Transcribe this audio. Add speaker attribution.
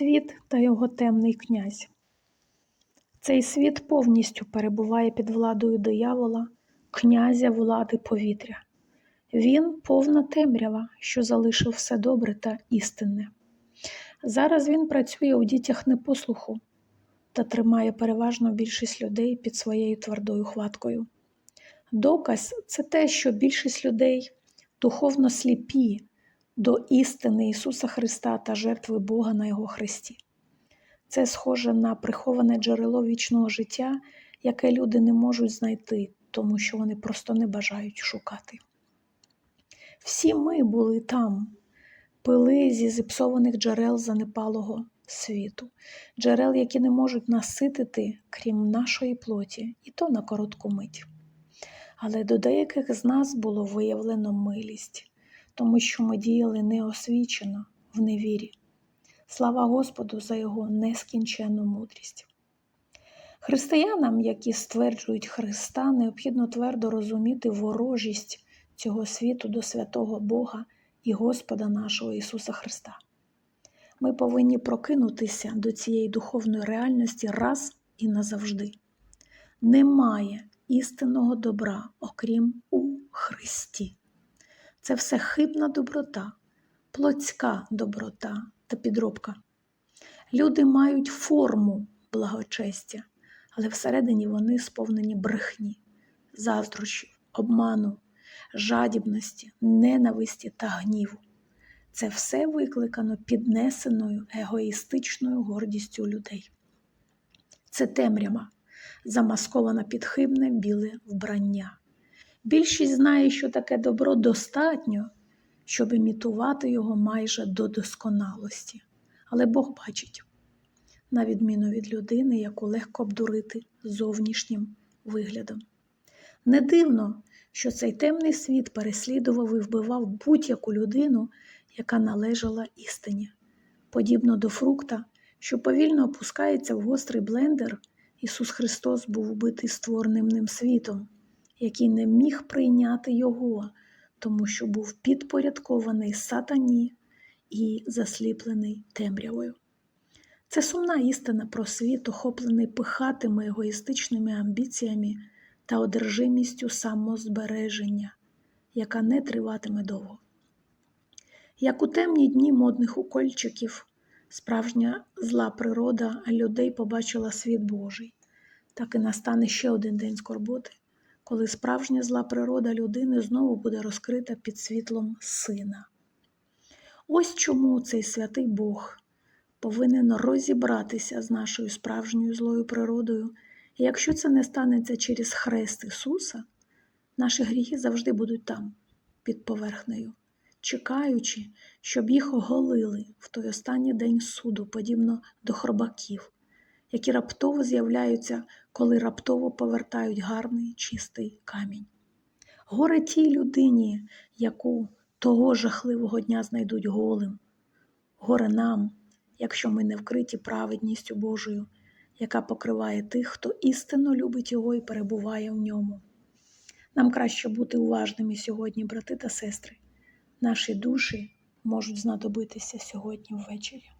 Speaker 1: Світ та його темний князь. Цей світ повністю перебуває під владою диявола, князя влади повітря. Він повна темрява, що залишив все добре та істинне. Зараз він працює у дітях непослуху та тримає переважно більшість людей під своєю твердою хваткою. Доказ це те, що більшість людей духовно сліпі до істини Ісуса Христа та жертви Бога на Його Христі. Це схоже на приховане джерело вічного життя, яке люди не можуть знайти, тому що вони просто не бажають шукати. Всі ми були там, пили зі зіпсованих джерел занепалого світу, джерел, які не можуть наситити, крім нашої плоті, і то на коротку мить. Але до деяких з нас було виявлено милість, тому що ми діяли неосвічено в невірі. Слава Господу за Його нескінченну мудрість. Християнам, які стверджують Христа, необхідно твердо розуміти ворожість цього світу до святого Бога і Господа нашого Ісуса Христа. Ми повинні прокинутися до цієї духовної реальності раз і назавжди. Немає істинного добра, окрім у Христі. Це все хибна доброта, плотська доброта та підробка. Люди мають форму благочестя, але всередині вони сповнені брехні, заздрощів, обману, жадібності, ненависті та гніву. Це все викликано піднесеною егоїстичною гордістю людей. Це темрява, замаскована під хибне біле вбрання. Більшість знає, що таке добро достатньо, щоб імітувати його майже до досконалості. Але Бог бачить, на відміну від людини, яку легко обдурити зовнішнім виглядом. Не дивно, що цей темний світ переслідував і вбивав будь-яку людину, яка належала істині. Подібно до фрукта, що повільно опускається в гострий блендер, Ісус Христос був убитий створеним ним світом, який не міг прийняти Його, тому що був підпорядкований сатані і засліплений темрявою. Це сумна істина про світ, охоплений пихатими егоїстичними амбіціями та одержимістю самозбереження, яка не триватиме довго. Як у темні дні модних укольчиків, справжня зла природа людей побачила світ Божий, так і настане ще один день скорботи, коли справжня зла природа людини знову буде розкрита під світлом сина. Ось чому цей святий Бог повинен розібратися з нашою справжньою злою природою, і якщо це не станеться через хрест Ісуса, наші гріхи завжди будуть там, під поверхнею, чекаючи, щоб їх оголили в той останній день суду, подібно до хробаків, які раптово з'являються, коли раптово повертають гарний чистий камінь. Горе тій людині, яку того жахливого дня знайдуть голим. Горе нам, якщо ми не вкриті праведністю Божою, яка покриває тих, хто істинно любить Його і перебуває в ньому. Нам краще бути уважними сьогодні, брати та сестри. Наші душі можуть знадобитися сьогодні ввечері.